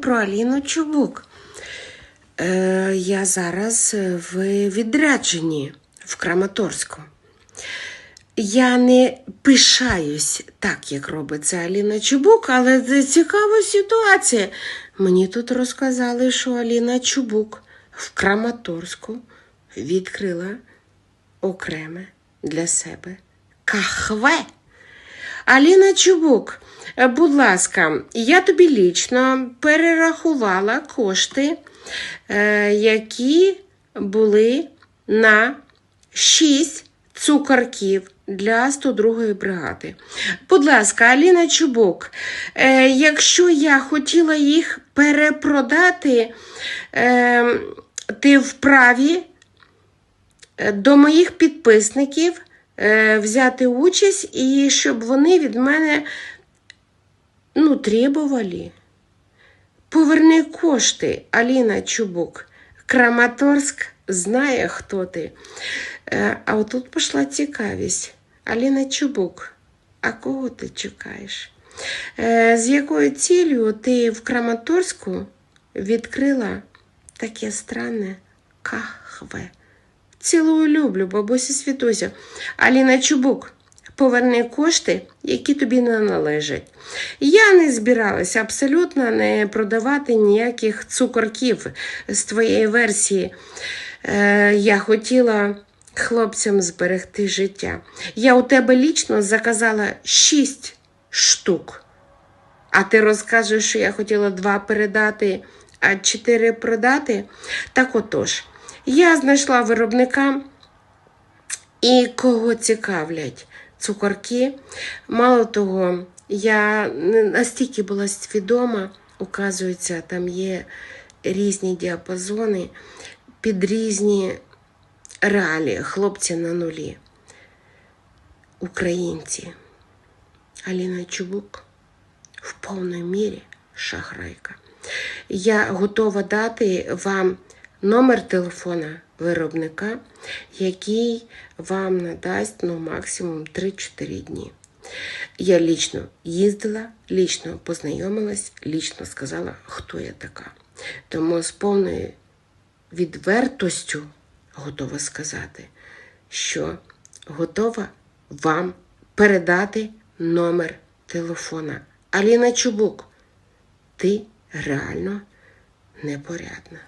Про Аліну Чубук. Е, я зараз в відрядженні в Краматорську. Я не пишаюсь так, як робить це Аліна Чубук, але це цікава ситуація. Мені тут розказали, що Аліна Чубук в Краматорську відкрила окреме для себе кахве. Аліна Чубук, будь ласка, я тобі лічно перерахувала кошти, е, які були на 6 цукорків для 102-ї бригади. Будь ласка, Аліна Чубук, е, якщо я хотіла їх перепродати, е, ти вправі е, до моїх підписників е, взяти участь і щоб вони від мене ну, требували. Поверни кошти, Аліна Чубук. Краматорськ знає, хто ти. Е, А отут пішла цікавість. Аліна Чубук, а кого ти чекаєш? Е, З якою цілею ти в Краматорську відкрила таке странне кахве? Цілую люблю, бабусі Світуся. Аліна Чубук, поверни кошти, які тобі не належать. Я не збиралася абсолютно не продавати ніяких цукорків з твоєї версії. Е, я хотіла хлопцям зберегти життя. Я у тебе лічно заказала шість штук. А ти розкажеш, що я хотіла два передати, а чотири продати. Так отож, я знайшла виробника і кого цікавлять цукорки. Мало того, я настільки була свідома, указується, там є різні діапазони під різні реалії, хлопці на нулі. Українці. Аліна Чубук в повній мірі шахрайка. Я готова дати вам номер телефона виробника, який вам надасть ну, максимум 3-4 дні. Я лічно їздила, лічно познайомилась, лічно сказала, хто я така. Тому з повною відвертостю готова сказати, що готова вам передати номер телефона. Аліна Чубук, ти реально непорядна.